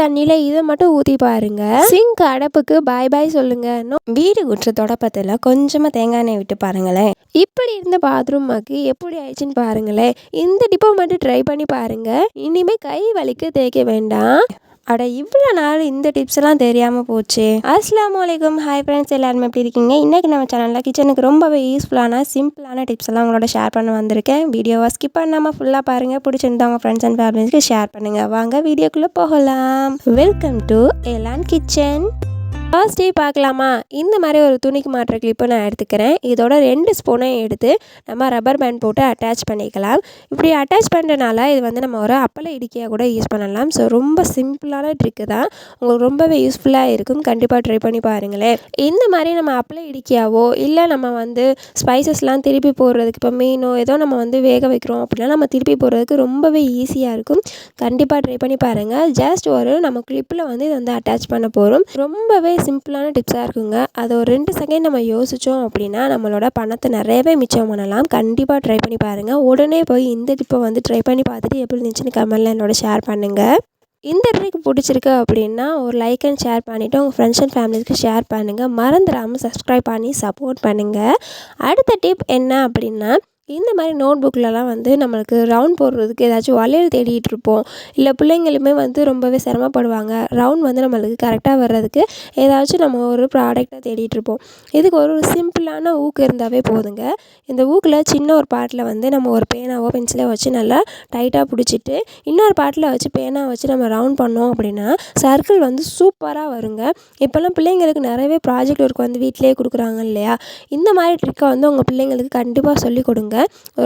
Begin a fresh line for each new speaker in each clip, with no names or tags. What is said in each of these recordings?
தண்ணியில் இதை மட்டும் ஊற்றி பாருங்க. சிங்க் அடப்புக்கு பாய் பாய் சொல்லுங்க. வீடு குற்ற தொடப்பத்தில் கொஞ்சமாக தேங்காய் எண்ணெய் விட்டு பாருங்களேன். இப்படி இருந்த பாத்ரூம் மக்கு எப்படி ஆயிடுச்சுன்னு பாருங்களேன். இந்த டிப்போ மட்டும் ட்ரை பண்ணி பாருங்க. இனிமே கை வலிக்கு தேய்க்க வேண்டாம். அட இவ்வளோ நாள் இந்த டிப்ஸ் எல்லாம் தெரியாமல் போச்சு. அஸ்லாம் வலைக்கம் ஹாய் ஃப்ரெண்ட்ஸ் எல்லாருமே எப்படி இருக்கீங்க? இன்றைக்கி நம்ம சேனலில் கிச்சனுக்கு ரொம்பவே யூஸ்ஃபுல்லான சிம்பிளான டிப்ஸ் எல்லாம் உங்களோட ஷேர் பண்ண வந்திருக்கேன். வீடியோவை ஸ்கிப் பண்ணாமல் ஃபுல்லாக பாருங்கள் பிடிச்சிருந்தா உங்கள் ஃப்ரெண்ட்ஸ் அண்ட் ஃபேமிலிஸ்க்கு ஷேர் பண்ணுங்கள் வாங்க வீடியோக்குள்ளே போகலாம். Welcome to Elan kitchen first day பார்க்கலாமா? இந்த மாதிரி ஒரு துணிக்கு மாட்டுற கிளிப்பை நான் எடுத்துக்கிறேன். இதோட ரெண்டு ஸ்பூனையும் எடுத்து நம்ம ரப்பர் பேண்ட் போட்டு அட்டாச் பண்ணிக்கலாம். இப்படி அட்டாச் பண்ணுறனால இது வந்து நம்ம ஒரு அப்பளை இடிக்கையாக கூட யூஸ் பண்ணலாம். ஸோ ரொம்ப சிம்பிளான ட்ரிக்கு தான். உங்களுக்கு ரொம்பவே யூஸ்ஃபுல்லாக இருக்கும். கண்டிப்பாக ட்ரை பண்ணி பாருங்களேன். இந்த மாதிரி நம்ம அப்பளை இடிக்கையாவோ இல்லை நம்ம வந்து ஸ்பைசஸ்லாம் திருப்பி போடுறதுக்கு இப்போ மீனோ ஏதோ நம்ம வந்து வேக வைக்கிறோம் அப்படின்னா நம்ம திருப்பி போடுறதுக்கு ரொம்பவே ஈஸியாக இருக்கும். கண்டிப்பாக ட்ரை பண்ணி பாருங்கள் ஜஸ்ட் ஒரு நம்ம கிளிப்பில் வந்து இதை வந்து அட்டாச் பண்ண போகிறோம் ரொம்பவே சிம்பிளான டிப்ஸாக இருக்குங்க. அதை ஒரு ரெண்டு செகண்ட் நம்ம யோசித்தோம் அப்படின்னா நம்மளோட பணத்தை நிறையவே மிச்சம் பண்ணலாம். கண்டிப்பாக ட்ரை பண்ணி பாருங்கள் உடனே போய் இந்த டிப்பை வந்து ட்ரை பண்ணி பார்த்துட்டு எப்படி இருந்துச்சுன்னு கமெண்டில் என்னோட ஷேர் பண்ணுங்கள் இந்த ட்ரிக் பிடிச்சிருக்கு அப்படின்னா ஒரு லைக் அண்ட் ஷேர் பண்ணிவிட்டு உங்கள் ஃப்ரெண்ட்ஸ் அண்ட் ஃபேமிலிக்கு ஷேர் பண்ணுங்கள் மறந்துடாமல் சப்ஸ்கிரைப் பண்ணி சப்போர்ட் பண்ணுங்கள் அடுத்த டிப் என்ன அப்படின்னா இந்த மாதிரி நோட் புக்கிலலாம் வந்து நம்மளுக்கு ரவுண்ட் போடுறதுக்கு ஏதாச்சும் வளையல் தேடிகிட்டு இருப்போம். இல்லை பிள்ளைங்களுமே வந்து ரொம்பவே சிரமப்படுவாங்க. ரவுண்ட் வந்து நம்மளுக்கு கரெக்டாக வர்றதுக்கு ஏதாச்சும் நம்ம ஒரு ப்ராடக்டை தேடிட்டு இருப்போம். இதுக்கு ஒரு சிம்பிளான ஊக்கு இருந்தாவே போதுங்க. இந்த ஊக்கில் சின்ன ஒரு பாட்டில் வந்து நம்ம ஒரு பேனாவோ பென்சிலோ வச்சு நல்லா டைட்டாக பிடிச்சிட்டு இன்னொரு பாட்டில் வச்சு பேனாக வச்சு நம்ம ரவுண்ட் பண்ணோம் அப்படின்னா சர்க்கிள் வந்து சூப்பராக வருங்க. இப்போல்லாம் பிள்ளைங்களுக்கு நிறையவே ப்ராஜெக்ட் ஒர்க் வந்து வீட்டிலேயே கொடுக்குறாங்க இல்லையா? இந்த மாதிரி ட்ரிக்கை வந்து உங்கள் பிள்ளைங்களுக்கு கண்டிப்பாக சொல்லிக் கொடுங்க.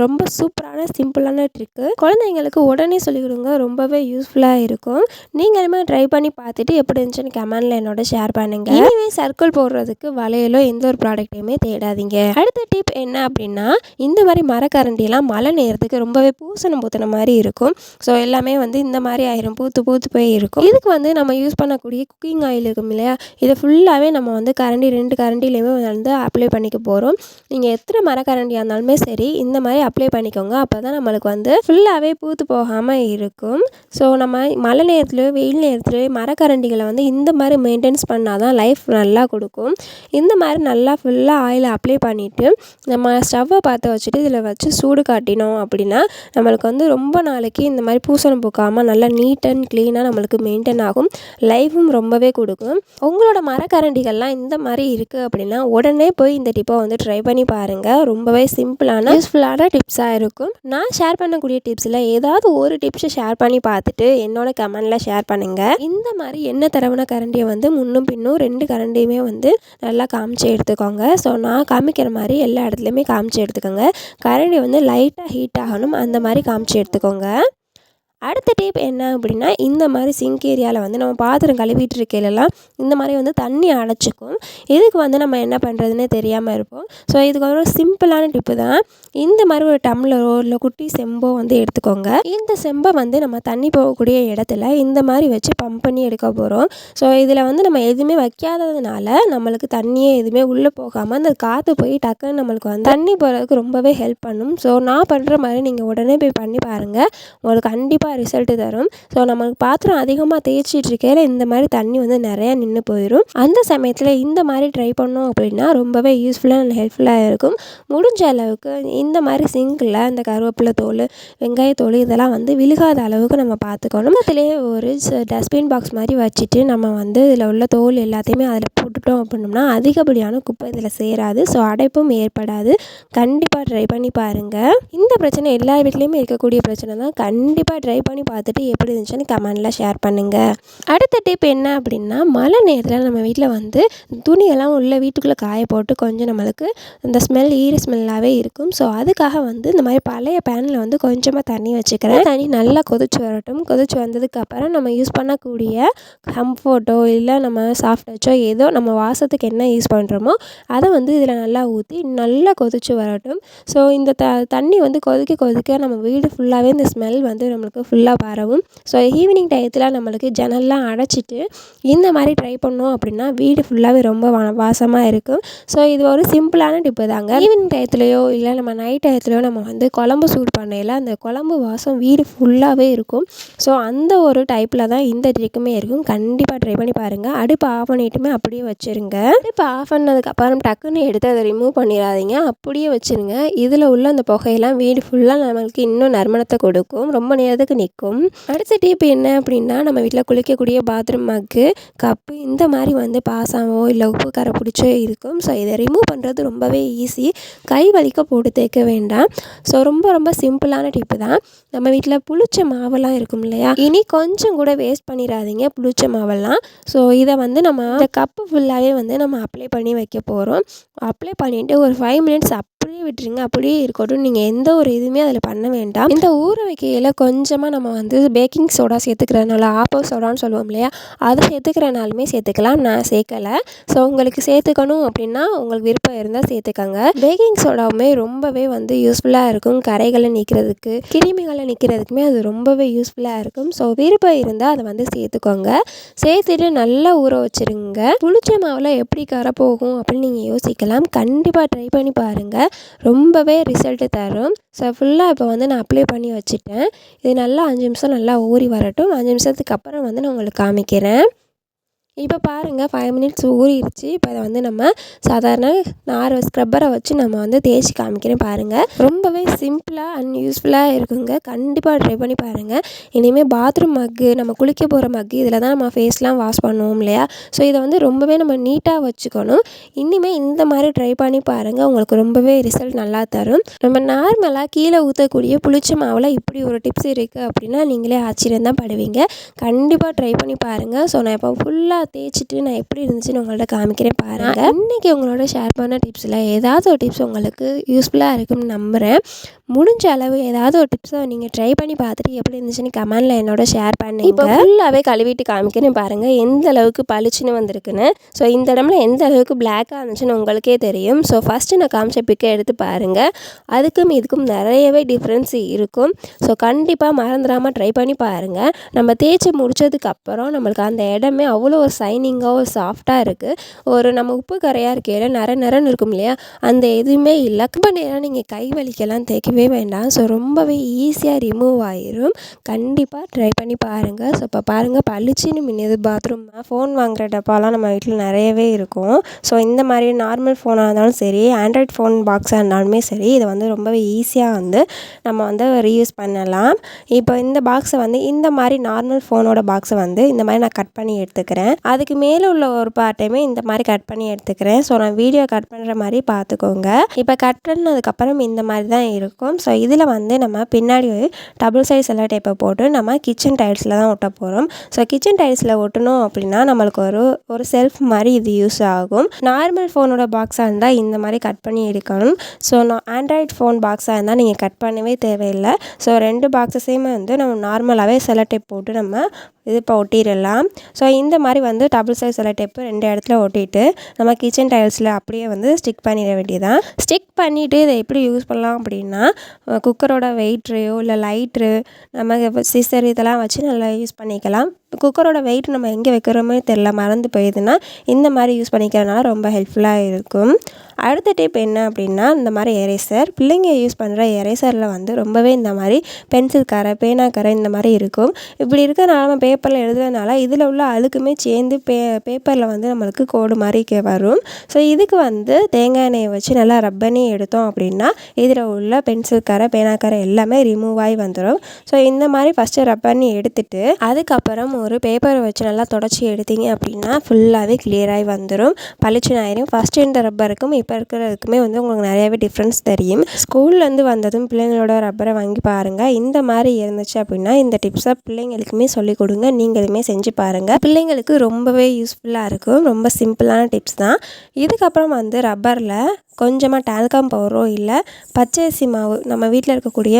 ரொம்ப சூப்பரான சிம்பிளான ட்ரிக்கு குழந்தைங்களுக்கு உடனே சொல்லிக் கொடுங்க ரொம்பவே யூஸ்ஃபுல்லாக இருக்கும். நீங்களுமே ட்ரை பண்ணி பார்த்துட்டு எப்படி இருந்துச்சுன்னு கமெண்டில் என்னோட ஷேர் பண்ணுங்க. இனிமே சர்க்கிள் போடுறதுக்கு வளையலோ எந்த ஒரு ப்ராடக்ட்டையுமே தேடாதீங்க. அடுத்த டிப் என்ன அப்படின்னா இந்த மாதிரி மரக்கரண்டிலாம் மழை நேரத்துக்கு ரொம்பவே பூசணம் பூத்தின மாதிரி இருக்கும். ஸோ எல்லாமே வந்து இந்த மாதிரி ஆயிரும். பூத்து பூத்து போய் இருக்கும். இதுக்கு வந்து நம்ம யூஸ் பண்ணக்கூடிய குக்கிங் ஆயில் இருக்கும் இல்லையா? இதை ஃபுல்லாகவே நம்ம வந்து கரண்டி ரெண்டு கரண்டிலையுமே வந்து அப்ளை பண்ணிக்க போகிறோம் நீங்கள் எத்தனை மரக்கரண்டியாக இருந்தாலுமே சரி இந்த மாதிரி அப்ளை பண்ணிக்கோங்க. அப்போ தான் நம்மளுக்கு வந்து ஃபுல்லாகவே பூத்து போகாமல் இருக்கும். ஸோ நம்ம மழை நேரத்தில் வெயில் நேரத்தில் மரக்கரண்டிகளை வந்து இந்த மாதிரி மெயின்டைன்ஸ் பண்ணால் தான் லைஃப் நல்லா கொடுக்கும். இந்த மாதிரி நல்லா ஃபுல்லாக ஆயில் அப்ளை பண்ணிவிட்டு நம்ம ஸ்டவ்வை பார்த்து வச்சுட்டு இதில் வச்சு சூடு காட்டினோம் அப்படின்னா நம்மளுக்கு வந்து ரொம்ப நாளைக்கு இந்த மாதிரி பூசணம் பூக்காமல் நல்லா நீட் அண்ட் க்ளீனாக நம்மளுக்கு மெயின்டைன் ஆகும். லைஃபும் ரொம்பவே கொடுக்கும். உங்களோட மரக்கரண்டிகள்லாம் இந்த மாதிரி இருக்குது அப்படின்னா உடனே போய் இந்த டிப்போ வந்து ட்ரை பண்ணி பாருங்கள் ரொம்பவே சிம்பிளான யூஸ்ஃபுல்லான டிப்ஸாக இருக்கும். நான் ஷேர் பண்ணக்கூடிய டிப்ஸில் ஏதாவது ஒரு டிப்ஸை ஷேர் பண்ணி பார்த்துட்டு என்னோட கமெண்டில் ஷேர் பண்ணுங்கள் இந்த மாதிரி என்ன தரவுன கரண்டியை வந்து முன்னும் பின்னும் ரெண்டு கரண்டியுமே வந்து நல்லா காமிச்சு எடுத்துக்கோங்க. ஸோ நான் காமிக்கிற மாதிரி எல்லா இடத்துலையுமே காமிச்சு எடுத்துக்கோங்க. கரண்டி வந்து லைட்டாக ஹீட் ஆகணும். அந்த மாதிரி காமிச்சு எடுத்துக்கோங்க. அடுத்த டிப் என்ன அப்படின்னா இந்த மாதிரி சிங்க் ஏரியாவில் வந்து நம்ம பாத்திரம் கழுவிட்டு இருக்கையிலலாம் இந்த மாதிரி வந்து தண்ணி அடைச்சிக்கும். இதுக்கு வந்து நம்ம என்ன பண்ணுறதுன்னே தெரியாமல் இருப்போம். ஸோ இதுக்கு ஒரு சிம்பிளான டிப்பு தான். இந்த மாதிரி ஒரு டம்ளரோ இல்லை குட்டி செம்போ வந்து எடுத்துக்கோங்க. இந்த செம்பை வந்து நம்ம தண்ணி போகக்கூடிய இடத்துல இந்த மாதிரி வச்சு பம்ப் பண்ணி எடுக்க போகிறோம் ஸோ இதில் வந்து நம்ம எதுவுமே வைக்காததுனால நம்மளுக்கு தண்ணியே எதுவுமே உள்ளே போகாமல் அந்த காற்று போய் டக்குன்னு நம்மளுக்கு வந்து தண்ணி போகிறதுக்கு ரொம்பவே ஹெல்ப் பண்ணும். ஸோ நான் பண்ணுற மாதிரி நீங்கள் உடனே போய் பண்ணி பாருங்கள் உங்களுக்கு கண்டிப்பாக கண்டிப்பாக ரிசல்ட்டு தரும். ஸோ நமக்கு பாத்திரம் அதிகமாக தேய்ச்சிட்டு இருக்கையில் இந்த மாதிரி தண்ணி வந்து நிறையா நின்று போயிடும் அந்த சமயத்தில் இந்த மாதிரி ட்ரை பண்ணோம் அப்படின்னா ரொம்பவே யூஸ்ஃபுல்லாக அண்ட் ஹெல்ப்ஃபுல்லாக இருக்கும். முடிஞ்ச அளவுக்கு இந்த மாதிரி சிங்கில் இந்த கருவேப்பிலை தோல் வெங்காயத்தோல் இதெல்லாம் வந்து விழுகாத அளவுக்கு நம்ம பார்த்துக்கணும் அதுலேயே ஒரு டஸ்ட்பின் பாக்ஸ் மாதிரி வச்சுட்டு நம்ம வந்து இதில் உள்ள தோல் எல்லாத்தையுமே அதில் போட்டுட்டோம் அப்படின்னோம்னா அதிகப்படியான குப்பை இதில் சேராது. ஸோ அடைப்பும் ஏற்படாது. கண்டிப்பாக ட்ரை பண்ணி பாருங்கள் இந்த பிரச்சனை எல்லா வீட்லேயுமே இருக்கக்கூடிய பிரச்சனை தான். கண்டிப்பாக ட்ரை பண்ணி பார்த்துட்டு எப்படி இருந்துச்சுன்னு கமெண்டில் ஷேர் பண்ணுங்கள் அடுத்த டிப் என்ன அப்படின்னா மழை நேரத்தில் நம்ம வீட்டில் வந்து துணியெல்லாம் உள்ள வீட்டுக்குள்ளே காய போட்டு கொஞ்சம் நம்மளுக்கு இந்த ஸ்மெல் ஈர ஸ்மெல்லாகவே இருக்கும். ஸோ அதுக்காக வந்து இந்த மாதிரி பழைய பேனில் வந்து கொஞ்சமாக தண்ணி வச்சுக்கிறேன். தண்ணி நல்லா கொதிச்சு வரட்டும். கொதிச்சு வந்ததுக்கப்புறம் நம்ம யூஸ் பண்ணக்கூடிய கம்ஃபர்ட்டோ இல்லை நம்ம சாஃப்ட் டச்சோ ஏதோ நம்ம வாசத்துக்கு என்ன யூஸ் பண்ணுறோமோ அதை வந்து இதில் நல்லா ஊற்றி நல்லா கொதிச்சு வரட்டும். ஸோ இந்த த தண்ணி வந்து கொதிக்க கொதிக்க நம்ம வீடு ஃபுல்லாகவே இந்த ஸ்மெல் வந்து நம்மளுக்கு ஃபுல்லாக பரவும் ஸோ ஈவினிங் டயத்தில் நம்மளுக்கு ஜன்னல்லாம் அடைச்சிட்டு இந்த மாதிரி ட்ரை பண்ணோம் அப்படின்னா வீடு ஃபுல்லாகவே ரொம்ப வா வாசமாக இருக்கும். ஸோ இது ஒரு சிம்பிளான டிப்பு தாங்க. ஈவினிங் டயத்துலையோ இல்லை நம்ம நைட் டயத்துலையோ நம்ம வந்து குழம்பு சூடு பண்ணையில் அந்த குழம்பு வாசம் வீடு ஃபுல்லாகவே இருக்கும். ஸோ அந்த ஒரு டைப்பில் தான் இந்த ட்ரிக்குமே இருக்கும். கண்டிப்பாக ட்ரை பண்ணி பாருங்கள் அடுப்பு ஆஃப் பண்ணிட்டுமே அப்படியே வச்சுருங்க. அடுப்பு ஆஃப் பண்ணதுக்கப்புறம் டக்குன்னு எடுத்து அதை ரிமூவ் பண்ணிடாதீங்க. அப்படியே வச்சுருங்க. இதில் உள்ள அந்த புகையெல்லாம் வீடு ஃபுல்லாக நம்மளுக்கு இன்னும் நறுமணத்தை கொடுக்கும். ரொம்ப நேரத்துக்கு நிற்கும். அடுத்த டிப் என்ன அப்படின்னா நம்ம வீட்டில் குளிக்கக்கூடிய பாத்ரூம் மக்கு கப்பு இந்த மாதிரி வந்து பாசாவோ இல்லை உப்பு கரை பிடிச்சோ இருக்கும். ஸோ இதை ரிமூவ் பண்ணுறது ரொம்பவே ஈஸி கை வலிக்க போட்டு தேய்க்க வேண்டாம். ஸோ ரொம்ப ரொம்ப சிம்பிளான டிப்பு தான். நம்ம வீட்டில் புளிச்ச மாவெல்லாம் இருக்கும் இல்லையா? இனி கொஞ்சம் கூட வேஸ்ட் பண்ணிடாதீங்க புளிச்ச மாவெல்லாம். ஸோ இதை வந்து நம்ம இந்த கப்பு ஃபுல்லாகவே வந்து நம்ம அப்ளை பண்ணி வைக்க போகிறோம் அப்ளை பண்ணிவிட்டு ஒரு ஃபைவ் மினிட்ஸ் அப் அப்படியே விட்டுருங்க அப்படியே இருக்கட்டும். நீங்கள் எந்த ஒரு இதுவுமே அதில் பண்ண வேண்டாம். இந்த ஊற வைக்கையில் கொஞ்சமாக நம்ம வந்து பேக்கிங் சோடா சேர்த்துக்கிறதுனால ஆப்போ சோடான்னு சொல்லுவோம் இல்லையா? அது சேர்த்துக்கிறனாலுமே சேர்த்துக்கலாம். நான் சேர்க்கலை. ஸோ உங்களுக்கு சேர்த்துக்கணும் அப்படின்னா உங்களுக்கு விருப்பம் இருந்தால் சேர்த்துக்கோங்க. பேக்கிங் சோடாவுமே ரொம்பவே வந்து யூஸ்ஃபுல்லாக இருக்கும். கரைகளை நிற்கிறதுக்கு கிருமிகளை நிற்கிறதுக்குமே அது ரொம்பவே யூஸ்ஃபுல்லாக இருக்கும். ஸோ விருப்பம் இருந்தால் அதை வந்து சேர்த்துக்கோங்க. சேர்த்துட்டு நல்லா ஊற வச்சுருங்க. புளிச்ச மாவில் எப்படி கரை போகும் அப்படின்னு நீங்கள் யோசிக்கலாம். கண்டிப்பாக ட்ரை பண்ணி பாருங்கள் ரொம்பவே ரிசல்ட்டு தரும். ஸோ ஃபுல்லாக இப்போ வந்து நான் அப்ளை பண்ணி வச்சுட்டேன். இது நல்லா அஞ்சு நிமிஷம் நல்லா ஊறி வரட்டும். அஞ்சு நிமிஷத்துக்கு அப்புறம் வந்து நான் உங்களுக்கு காமிக்கிறேன். இப்போ பாருங்கள் ஃபைவ் மினிட்ஸ் ஊறிடுச்சு. இப்போ அதை வந்து நம்ம சாதாரண நார் ஸ்க்ரப்பரை வச்சு நம்ம வந்து தேய்ச்சி காமிக்கிறேன் பாருங்கள் ரொம்பவே சிம்பிளாக அண்ட் யூஸ்ஃபுல்லாக இருக்குங்க. கண்டிப்பாக ட்ரை பண்ணி பாருங்கள் இனிமேல் பாத்ரூம் மக்கு நம்ம குளிக்க போகிற மக்கு இதில் தான் நம்ம ஃபேஸ்லாம் வாஷ் பண்ணுவோம் இல்லையா? ஸோ இதை வந்து ரொம்பவே நம்ம நீட்டாக வச்சுக்கணும். இனிமேல் இந்த மாதிரி ட்ரை பண்ணி பாருங்கள் உங்களுக்கு ரொம்பவே ரிசல்ட் நல்லா தரும். நம்ம நார்மலாக கீழே ஊற்றக்கூடிய புளிச்ச மாவில் இப்படி ஒரு டிப்ஸ் இருக்குது அப்படின்னா நீங்களே ஆச்சரியம் தான் படுவீங்க. கண்டிப்பாக ட்ரை பண்ணி பாருங்கள் ஸோ நான் இப்போ ஃபுல்லாக தேய்ச்சிட்டு நான் எப்படி இருந்துச்சுன்னு உங்கள்ட்ட காமிக்கிறேன் பாருங்கள் இன்றைக்கி உங்களோட ஷேர் பண்ண டிப்ஸில் ஏதாவது ஒரு டிப்ஸ் உங்களுக்கு யூஸ்ஃபுல்லாக இருக்குன்னு நம்புகிறேன் முடிஞ்ச அளவு ஏதாவது ஒரு டிப்ஸை நீங்கள் ட்ரை பண்ணி பார்த்துட்டு எப்படி இருந்துச்சுன்னு கமெண்டில் என்னோட ஷேர் பண்ணி இப்போ ஃபுல்லாகவே கழுவிட்டு காமிக்கிறேன் பாருங்கள் எந்த அளவுக்கு பளிச்சுன்னு வந்திருக்குன்னு. ஸோ இந்த இடம்ல எந்த அளவுக்கு பிளாக்காக இருந்துச்சுன்னு உங்களுக்கே தெரியும். ஸோ ஃபஸ்ட்டு நான் காமிச்ச பிக்கை எடுத்து பாருங்கள் அதுக்கும் இதுக்கும் நிறையவே டிஃப்ரென்ஸ் இருக்கும். ஸோ கண்டிப்பாக மறந்துடாமல் ட்ரை பண்ணி பாருங்கள் நம்ம தேய்ச்சி முடிச்சதுக்கப்புறம் நம்மளுக்கு அந்த இடமே அவ்வளோ ஒரு சைனிங்காக ஒரு சாஃப்டாக இருக்குது ஒரு நம்ம உப்பு கரையாக இருக்கையில் நர நரன்னு இருக்கும் இல்லையா? அந்த எதுவுமே இல்லை. ரொம்ப நேரம் நீங்கள் கை வலிக்கெல்லாம் தேய்க்கவே வேண்டாம். ஸோ ரொம்பவே ஈஸியாக ரிமூவ் ஆயிரும். கண்டிப்பாக ட்ரை பண்ணி பாருங்கள் ஸோ இப்போ பாருங்கள் பளிச்சுன்னு மின்னது பாத்ரூம் ஃபோன் வாங்குகிற டப்பாலாம் நம்ம வீட்டில் நிறையவே இருக்கும். ஸோ இந்த மாதிரி நார்மல் ஃபோனாக இருந்தாலும் சரி ஆண்ட்ராய்ட் ஃபோன் பாக்ஸாக இருந்தாலுமே சரி இதை வந்து ரொம்பவே ஈஸியாக வந்து நம்ம வந்து ரீயூஸ் பண்ணலாம். இப்போ இந்த பாக்ஸை வந்து இந்த மாதிரி நார்மல் ஃபோனோட பாக்ஸை வந்து இந்த மாதிரி நான் கட் பண்ணி எடுத்துக்கிறேன். அதுக்கு மேலே உள்ள ஒரு பார்ட்டையுமே இந்த மாதிரி கட் பண்ணி எடுத்துக்கிறேன். ஸோ நான் வீடியோ கட் பண்ணுற மாதிரி பார்த்துக்கோங்க இப்போ கட் பண்ணதுக்கப்புறம் இந்த மாதிரி தான் இருக்கும். ஸோ இதில் வந்து நம்ம பின்னாடி டபுள் சைஸ் எல்லாம் டேப்பை போட்டு நம்ம கிச்சன் டைல்ஸில் தான் ஒட்ட போகிறோம் ஸோ கிச்சன் டைல்ஸில் ஒட்டணும் அப்படின்னா நம்மளுக்கு ஒரு ஒரு செல்ஃப் மாதிரி இது யூஸ் ஆகும். நார்மல் ஃபோனோட பாக்ஸாக இருந்தால் இந்த மாதிரி கட் பண்ணி எடுக்கணும். ஸோ நான் ஆண்ட்ராய்ட் ஃபோன் பாக்ஸாக இருந்தால் நீங்கள் கட் பண்ணவே தேவையில்லை. ஸோ ரெண்டு பாக்ஸஸையுமே வந்து நம்ம நார்மலாகவே செலோ டைப் போட்டு நம்ம இது இப்போ ஒட்டிடலாம். ஸோ இந்த மாதிரி வந்து டபுள் சைஸ் உள்ள டெப்பு ரெண்டு இடத்துல ஒட்டிட்டு நம்ம கிச்சன் டைல்ஸில் அப்படியே வந்து ஸ்டிக் பண்ணிட வேண்டியதான் ஸ்டிக் பண்ணிவிட்டு இதை எப்படி யூஸ் பண்ணலாம் அப்படின்னா குக்கரோட வெயிட்ரையோ இல்லை லைட்ரு நம்ம சிசர் இதெல்லாம் வச்சு நல்லா யூஸ் பண்ணிக்கலாம். குக்கரோட வெயிட் நம்ம எங்கே வைக்கிறோமே தெரில மறந்து போயிடுதுன்னா இந்த மாதிரி யூஸ் பண்ணிக்கிறதுனால ரொம்ப ஹெல்ப்ஃபுல்லாக இருக்கும். அடுத்த டிப் என்ன அப்படின்னா இந்த மாதிரி எரேசர் பிள்ளைங்க யூஸ் பண்ணுற எரேசரில் வந்து ரொம்பவே இந்த மாதிரி பென்சில் கரை பேனா கரை இந்த மாதிரி இருக்கும். இப்படி இருக்கிறனால நம்ம பேப்பரில் எழுதுறதுனால இதில் உள்ள அழுக்குமே சேர்ந்து பே பேப்பரில் வந்து நம்மளுக்கு கோடு மாதிரி வரும். ஸோ இதுக்கு வந்து தேங்காய் எண்ணெயை வச்சு நல்லா ரப் பண்ணி எடுத்தோம் அப்படின்னா இதில் உள்ள பென்சில் கரை பேனா கரை எல்லாமே ரிமூவ் ஆகி வந்துடும் ஸோ இந்த மாதிரி ஃபஸ்ட்டு ரப் பண்ணி எடுத்துட்டு அதுக்கப்புறம் ஒரு பேப்பரை வச்சு நல்லா தொடச்சி எடுத்தீங்க அப்படின்னா ஃபுல்லாகவே கிளியராகி வந்துடும் பளிச்சுன்னு ஆயிரும் ஃபஸ்ட்டு இந்த ரப்பருக்கும் இப்போ இருக்கிறதுக்குமே வந்து உங்களுக்கு நிறையாவே டிஃப்ரென்ஸ் தெரியும். ஸ்கூல்லேருந்து வந்ததும் பிள்ளைங்களோட ரப்பரை வாங்கி பாருங்கள் இந்த மாதிரி இருந்துச்சு அப்படின்னா இந்த டிப்ஸை பிள்ளைங்களுக்குமே சொல்லிக் கொடுங்க. நீங்களுமே செஞ்சு பாருங்கள் பிள்ளைங்களுக்கு ரொம்பவே யூஸ்ஃபுல்லாக இருக்கும். ரொம்ப சிம்பிளான டிப்ஸ் தான். இதுக்கப்புறம் வந்து ரப்பரில் கொஞ்சமாக டால்கம் பவுடரோ இல்லை பச்சரிசி மாவு நம்ம வீட்டில் இருக்கக்கூடிய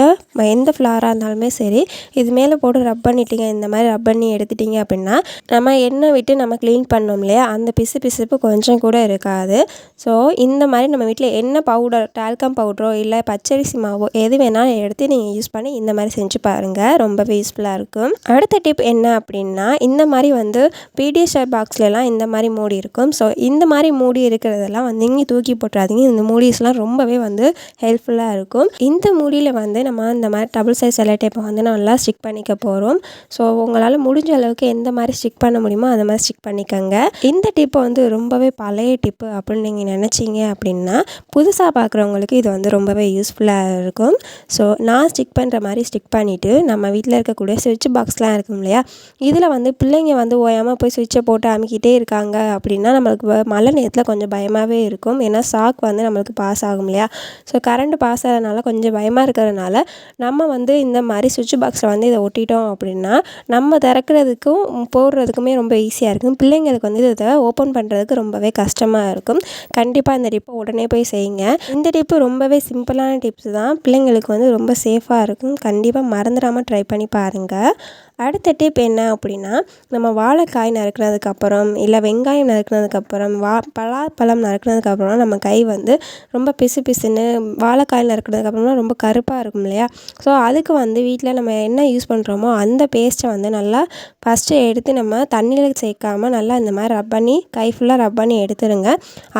எந்த ஃப்ளாராக இருந்தாலுமே சரி இது மேலே போட்டு ரப் பண்ணிட்டீங்க இந்த மாதிரி ரப் பண்ணி எடுத்துட்டீங்க அப்படின்னா நம்ம எண்ணெய் விட்டு நம்ம க்ளீன் பண்ணோம் இல்லையா அந்த பிசு பிசுப்பு கொஞ்சம் கூட இருக்காது. ஸோ இந்த மாதிரி நம்ம வீட்டில் என்ன பவுடர் டால்கம் பவுடரோ இல்லை பச்சரிசி மாவோ எது வேணாலும் எடுத்து நீங்கள் யூஸ் பண்ணி இந்த மாதிரி செஞ்சு பாருங்கள் ரொம்பவே யூஸ்ஃபுல்லாக இருக்கும். அடுத்த டிப் என்ன அப்படின்னா இந்த மாதிரி வந்து பிடிஎஸ்ஆர் பாக்ஸ்லலாம் இந்த மாதிரி மூடி இருக்கும். ஸோ இந்த மாதிரி மூடி இருக்கிறதெல்லாம் வந்து நீங்கள் தூக்கி போட்டுறாதீங்க இந்த மூடிஸ்லாம் ரொம்பவே வந்து ஹெல்ப்ஃபுல்லாக இருக்கும். இந்த மூடியில் வந்து நம்ம இந்த மாதிரி டபுள் சைஸ் டேப்பை வந்து நல்லா ஸ்டிக் பண்ணிக்க போகிறோம் ஸோ உங்களால் முடிஞ்ச அளவுக்கு எந்த மாதிரி ஸ்டிக் பண்ண முடியுமோ அந்த மாதிரி ஸ்டிக் பண்ணிக்கோங்க. இந்த டிப்பை வந்து ரொம்பவே பழைய டிப்பு அப்படின்னு நீங்கள் நினச்சிங்க அப்படின்னா புதுசாக பார்க்குறவங்களுக்கு இது வந்து ரொம்பவே யூஸ்ஃபுல்லாக இருக்கும். ஸோ நான் ஸ்டிக் பண்ணுற மாதிரி ஸ்டிக் பண்ணிவிட்டு நம்ம வீட்டில் இருக்கக்கூடிய சுவிட்ச் பாக்ஸ்லாம் இருக்கும் இல்லையா? இதில் வந்து பிள்ளைங்க வந்து ஓயாமல் போய் சுவிட்சை போட்டு அமுக்கிட்டே இருக்காங்க அப்படின்னா நம்மளுக்கு வ- மழை நேரத்தில் கொஞ்சம் பயமாகவே இருக்கும். ஏன்னா சாக் வந்து நம்மளுக்கு பாஸ் ஆகும் இல்லையா? ஸோ கரண்ட் பாஸ் ஆகிறதுனால கொஞ்சம் பயமாக இருக்கிறதுனால நம்ம வந்து இந்த மாதிரி சுவிட்ச் பாக்ஸில் வந்து இதை ஒட்டிட்டோம் அப்படின்னா நம்ம திறக்கிறதுக்கும் போடுறதுக்குமே ரொம்ப ஈஸியாக இருக்கும். பிள்ளைங்களுக்கு வந்து இதை ஓப்பன் பண்ணுறதுக்கு ரொம்பவே கஷ்டமாக இருக்கும். கண்டிப்பாக இந்த டிப்பை உடனே போய் செய்யுங்க. இந்த டிப்பு ரொம்பவே சிம்பிளான டிப்ஸ் தான். பிள்ளைங்களுக்கு வந்து ரொம்ப சேஃபாக இருக்கும். கண்டிப்பாக மறந்துடாமல் ட்ரை பண்ணி பாருங்கள் அடுத்த டிப் என்ன அப்படின்னா நம்ம வாழைக்காய் நறுக்கினதுக்கப்புறம் இல்லை வெங்காயம் நறுக்கினதுக்கப்புறம் வா பலாப்பழம் நறுக்கினதுக்கப்புறம் நம்ம கை வந்து ரொம்ப பிசு பிசுன்னு வாழைக்காய் நறுக்கினதுக்கப்புறம்லாம் ரொம்ப கருப்பாக இருக்கும் இல்லையா? ஸோ அதுக்கு வந்து வீட்டில் நம்ம என்ன யூஸ் பண்ணுறோமோ அந்த பேஸ்ட்டை வந்து நல்லா ஃபஸ்ட்டு எடுத்து நம்ம தண்ணியில் சேர்க்காம நல்லா இந்த மாதிரி ரப் பண்ணி கை ஃபுல்லாக ரப் பண்ணி எடுத்துருங்க.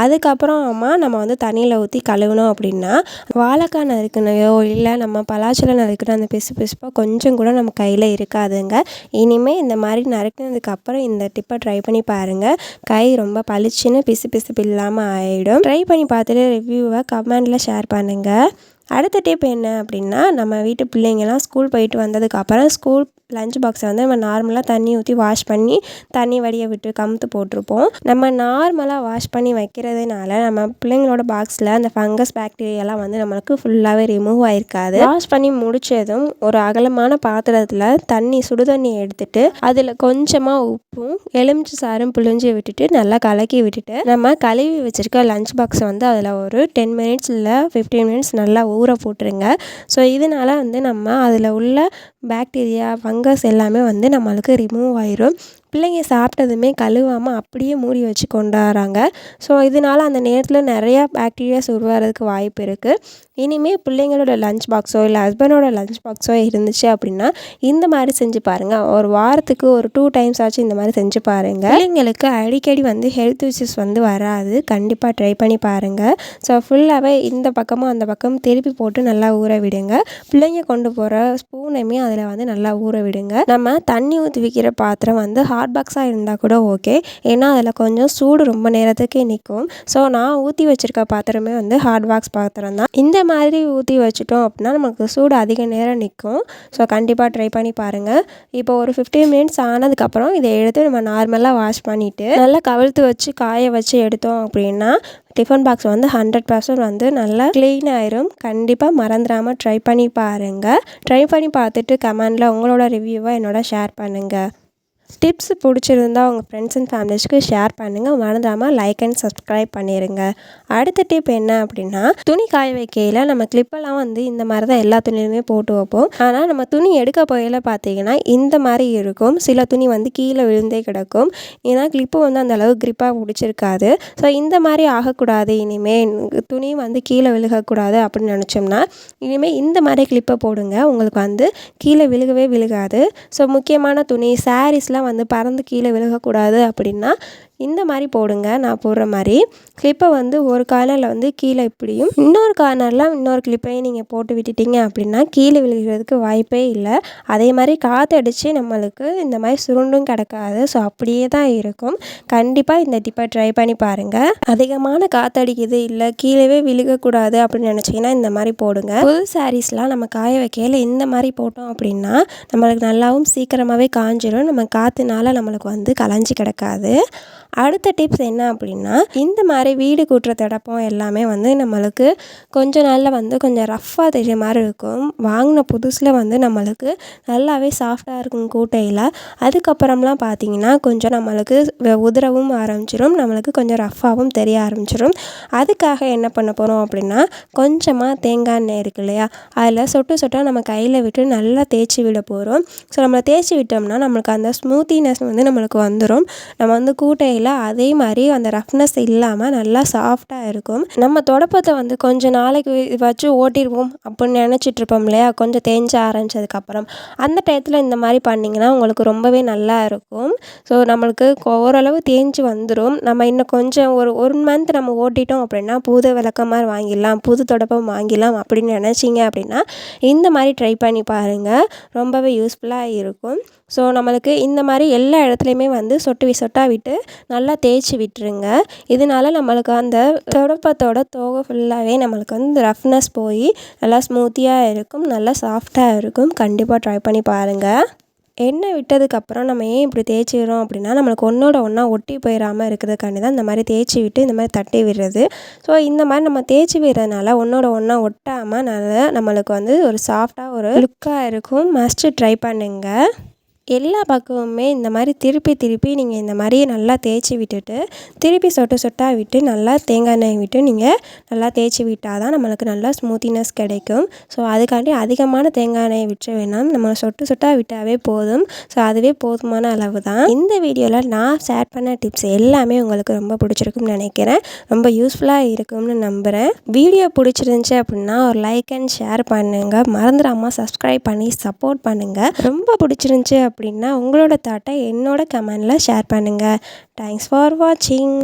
அதுக்கப்புறமா நம்ம வந்து தண்ணியில் ஊற்றி கழுவினோம் அப்படின்னா வாழைக்காய் நறுக்கினையோ இல்லை நம்ம பலாச்சலம் நறுக்கிற அந்த பிசு பிசுப்பாக கொஞ்சம் கூட நம்ம கையில் இருக்காதுங்க. இனிமேல் இந்த மாதிரி நறுக்கினதுக்கு அப்புறம் இந்த டிப்பை ட்ரை பண்ணி பாருங்கள் கை ரொம்ப பளிச்சுன்னு பிசு பிசுப்பு இல்லாமல் ஆகிடும் ட்ரை பண்ணி பார்த்துட்டு ரிவ்யூவை கமெண்டில் ஷேர் பண்ணுங்கள் அடுத்த டிப் என்ன அப்படின்னா நம்ம வீட்டு பிள்ளைங்கள்லாம் ஸ்கூல் போயிட்டு வந்ததுக்கப்புறம் ஸ்கூல் லஞ்ச் பாக்ஸை வந்து நம்ம நார்மலாக தண்ணி ஊற்றி வாஷ் பண்ணி தண்ணி வடிய விட்டு கமுத்து போட்டிருப்போம். நம்ம நார்மலாக வாஷ் பண்ணி வைக்கிறதுனால நம்ம பிள்ளைங்களோட பாக்ஸில் அந்த ஃபங்கஸ் பாக்டீரியாலாம் வந்து நம்மளுக்கு ஃபுல்லாகவே ரிமூவ் ஆயிருக்காது. வாஷ் பண்ணி முடிச்சதும் ஒரு அகலமான பாத்திரத்தில் தண்ணி சுடு தண்ணி எடுத்துட்டு அதில் கொஞ்சமாக உப்பும் எலுமிச்சை சாரும் புழிஞ்சு விட்டுட்டு நல்லா கலக்கி விட்டுட்டு நம்ம கழுவி வச்சுருக்க லஞ்ச் பாக்ஸை வந்து அதில் ஒரு டென் மினிட்ஸ் இல்லை ஃபிஃப்டீன் மினிட்ஸ் நல்லா ஊற போட்டுருங்க. ஸோ இதனால வந்து நம்ம அதில் உள்ள பேக்டீரியா ஃபங்கஸ் எல்லாமே வந்து நம்மளுக்கு ரிமூவ் ஆயிரும். பிள்ளைங்க சாப்பிட்டதுமே கழுவாமல் அப்படியே மூடி வச்சு கொண்டாடுறாங்க. ஸோ இதனால அந்த நேரத்தில் நிறையா பேக்டீரியாஸ் உருவாகிறதுக்கு வாய்ப்பு இருக்குது இனிமேல் பிள்ளைங்களோட லஞ்ச் பாக்ஸோ இல்லை ஹஸ்பண்டோட லஞ்ச் பாக்ஸோ இருந்துச்சு அப்படின்னா இந்த மாதிரி செஞ்சு பாருங்கள் ஒரு வாரத்துக்கு ஒரு டூ டைம்ஸ் ஆச்சு இந்த மாதிரி செஞ்சு பாருங்கள் பிள்ளைங்களுக்கு அடிக்கடி வந்து ஹெல்த் இஷ்யூஸ் வந்து வராது. கண்டிப்பாக ட்ரை பண்ணி பாருங்கள் ஸோ ஃபுல்லாகவே இந்த பக்கமும் அந்த பக்கம் திருப்பி போட்டு நல்லா ஊற விடுங்க. பிள்ளைங்க கொண்டு போகிற ஸ்பூனையுமே அதில் வந்து நல்லா ஊற விடுங்க. நம்ம தண்ணி ஊற்றி வைக்கிற பாத்திரம் வந்து ஹாட் பாக்ஸாக இருந்தால் கூட ஓகே ஏன்னா அதில் கொஞ்சம் சூடு ரொம்ப நேரத்துக்கு நிற்கும் ஸோ நான் ஊற்றி வச்சுருக்க பாத்திரமே வந்து ஹாட் பாக்ஸ் பாத்திரம் தான். இந்த மாதிரி ஊற்றி வச்சுட்டோம் அப்படின்னா நமக்கு சூடு அதிக நேரம் நிற்கும் ஸோ கண்டிப்பாக ட்ரை பண்ணி பாருங்கள் இப்போ ஒரு ஃபிஃப்டீன் மினிட்ஸ் ஆனதுக்கப்புறம் இதை எடுத்து நம்ம நார்மலாக வாஷ் பண்ணிவிட்டு நல்லா கவிழ்த்து வச்சு காய வச்சு எடுத்தோம் அப்படின்னா டிஃபன் பாக்ஸ் வந்து ஹண்ட்ரட் பர்சன்ட் வந்து நல்லா க்ளீன் ஆயிரும். கண்டிப்பாக மறந்துடாமல் ட்ரை பண்ணி பாருங்கள் ட்ரை பண்ணி பார்த்துட்டு கமெண்டில் உங்களோட ரிவ்யூவை என்னோட ஷேர் பண்ணுங்கள் டிப்ஸ் பிடிச்சிருந்தா உங்கள் ஃப்ரெண்ட்ஸ் அண்ட் ஃபேமிலிஸ்க்கு ஷேர் பண்ணுங்கள் மறந்துடாமல் லைக் அண்ட் சப்ஸ்கிரைப் பண்ணிடுங்க அடுத்த டிப் என்ன அப்படின்னா துணி காய வைக்கையில் நம்ம கிளிப்பெல்லாம் வந்து இந்த மாதிரி தான் எல்லா துணியிலுமே போட்டு வைப்போம். ஆனால் நம்ம துணி எடுக்க போகையில் பார்த்தீங்கன்னா இந்த மாதிரி இருக்கும். சில துணி வந்து கீழே விழுந்தே கிடக்கும். ஏன்னா கிளிப்பு வந்து அந்த அளவு கிரிப்பாக பிடிச்சிருக்காது. ஸோ இந்த மாதிரி ஆகக்கூடாது. இனிமேல் துணி வந்து கீழே விழுகக்கூடாது அப்படின்னு நினச்சோம்னா இனிமேல் இந்த மாதிரி கிளிப்பை போடுங்க. உங்களுக்கு வந்து கீழே விழுகவே விழுகாது. ஸோ முக்கியமான துணி சாரீஸில் சாரீஸ்லாம் வந்து பறந்து கீழே விழுகக்கூடாது அப்படின்னா இந்த மாதிரி போடுங்க நான் போடுற மாதிரி. கிளிப்பை வந்து ஒரு கார்னரில் வந்து கீழே இப்படியும் இன்னொரு கார்னரில் இன்னொரு கிளிப்பையும் நீங்கள் போட்டு விட்டுட்டீங்க அப்படின்னா கீழே விழுகிறதுக்கு வாய்ப்பே இல்லை. அதே மாதிரி காற்று அடித்து நம்மளுக்கு இந்த மாதிரி சுருண்டும் கிடக்காது. ஸோ அப்படியே தான் இருக்கும். கண்டிப்பாக இந்த டிப்பை ட்ரை பண்ணி பாருங்கள் அதிகமான காற்றடிக்குது இல்லை கீழே விழுகக்கூடாது அப்படின்னு நினச்சிங்கன்னா இந்த மாதிரி போடுங்க. புது சாரீஸ்லாம் நம்ம காய வைக்கையில் இந்த மாதிரி போட்டோம் அப்படின்னா நம்மளுக்கு நல்லாவும் சீக்கிரமாகவே காஞ்சிடும் நம்ம காற்றுனால நம்மளுக்கு வந்து கலைஞ்சி கிடக்காது. அடுத்த டிப்ஸ் என்ன அப்படின்னா இந்த மாதிரி வீடு கூட்டுற தடப்பம் எல்லாமே வந்து நம்மளுக்கு கொஞ்ச நாளில் வந்து கொஞ்சம் ரஃப்பாக தெரிய மாதிரி இருக்கும். வாங்கின புதுசில் வந்து நம்மளுக்கு நல்லாவே சாஃப்டாக இருக்கும் கூட்டையில். அதுக்கப்புறம்லாம் பார்த்தீங்கன்னா கொஞ்சம் நம்மளுக்கு வ- உதிரவும் ஆரம்பிச்சிடும் நம்மளுக்கு கொஞ்சம் ரஃப்பாகவும் தெரிய ஆரம்பிச்சிடும் அதுக்காக என்ன பண்ண போகிறோம் அப்படின்னா கொஞ்சமாக தேங்காய் எண்ணெய் இருக்கு இல்லையா? அதில் சொட்டு சொட்டாக நம்ம கையில் விட்டு நல்லா தேய்ச்சி விட போகிறோம் ஸோ நம்மளை தேய்ச்சி விட்டோம்னா நம்மளுக்கு அந்த ஸ்மூத்தினஸ் வந்து நம்மளுக்கு வந்துடும் நம்ம வந்து கூட்டை இல்லை அதே மாதிரி அந்த ரஃப்னஸ் இல்லாமல் நல்லா சாஃப்டாக இருக்கும். நம்ம தொடப்பத்தை வந்து கொஞ்ச நாளைக்கு வச்சு ஓட்டிடுவோம் அப்படின்னு நினச்சிட்டு இருப்போம் இல்லையா? கொஞ்சம் தேஞ்ச ஆரம்பிச்சதுக்கப்புறம் அந்த டயத்தில் இந்த மாதிரி பண்ணிங்கன்னா உங்களுக்கு ரொம்பவே நல்லா இருக்கும். ஸோ நம்மளுக்கு ஓரளவு தேஞ்சு வந்துடும் நம்ம இன்னும் கொஞ்சம் ஒரு ஒரு மந்த் நம்ம ஓட்டிட்டோம் அப்படின்னா புது விளக்கமாறு வாங்கிடலாம் புது தொடப்பம் வாங்கிடலாம் அப்படின்னு நினச்சிங்க அப்படின்னா இந்த மாதிரி ட்ரை பண்ணி பாருங்கள் ரொம்பவே யூஸ்ஃபுல்லாக இருக்கும். ஸோ நம்மளுக்கு இந்த மாதிரி எல்லா இடத்துலையுமே வந்து சொட்டு விசொட்டாக விட்டு நல்லா தேய்ச்சி விட்டுருங்க. இதனால நம்மளுக்கு அந்த துடப்பத்தோட தோகை ஃபுல்லாகவே நம்மளுக்கு வந்து ரஃப்னஸ் போய் நல்லா ஸ்மூத்தியாக இருக்கும் நல்லா சாஃப்டாக இருக்கும். கண்டிப்பாக ட்ரை பண்ணி பாருங்கள் எண்ணெய் விட்டதுக்கப்புறம் நம்ம ஏன் இப்படி தேய்ச்சிடுறோம் அப்படின்னா நம்மளுக்கு ஒன்றோட ஒன்றா ஒட்டி போயிடாமல் இருக்கிறதுக்காண்டி தான் இந்த மாதிரி தேய்ச்சி விட்டு இந்த மாதிரி தட்டி விடுறது. ஸோ இந்த மாதிரி நம்ம தேய்ச்சி விடுறதுனால ஒன்றோட ஒன்றா ஒட்டாமல் நல்லா நம்மளுக்கு வந்து ஒரு சாஃப்டாக ஒரு லுக்காக இருக்கும். மஸ்ட்டு ட்ரை பண்ணுங்கள் எல்லா பக்கமுமே இந்த மாதிரி திருப்பி திருப்பி நீங்கள் இந்த மாதிரி நல்லா தேய்ச்சி விட்டுட்டு திருப்பி சொட்டு சொட்டாக விட்டு நல்லா தேங்காய் எண்ணெய் விட்டு நீங்கள் நல்லா தேய்ச்சி விட்டால் தான் நம்மளுக்கு நல்லா ஸ்மூத்தினஸ் கிடைக்கும். ஸோ அதுக்காண்டி அதிகமான தேங்காய் எண்ணெயை விட்டு வேணாம். நம்ம சொட்டு சொட்டாக விட்டாவே போதும். ஸோ அதுவே போதுமான அளவு தான். இந்த வீடியோவில் நான் ஷேர் பண்ண டிப்ஸ் எல்லாமே உங்களுக்கு ரொம்ப பிடிச்சிருக்கும்னு நினைக்கிறேன். ரொம்ப யூஸ்ஃபுல்லாக இருக்கும்னு நம்புகிறேன் வீடியோ பிடிச்சிருந்துச்சி அப்படின்னா ஒரு லைக் அண்ட் ஷேர் பண்ணுங்கள் மறந்துடாமல் சப்ஸ்கிரைப் பண்ணி சப்போர்ட் பண்ணுங்கள் ரொம்ப பிடிச்சிருந்துச்சி அப்படின்னா உங்களோட தாட்டை என்னோட கமெண்டில் ஷேர் பண்ணுங்கள் தேங்க்ஸ் ஃபார் வாட்சிங்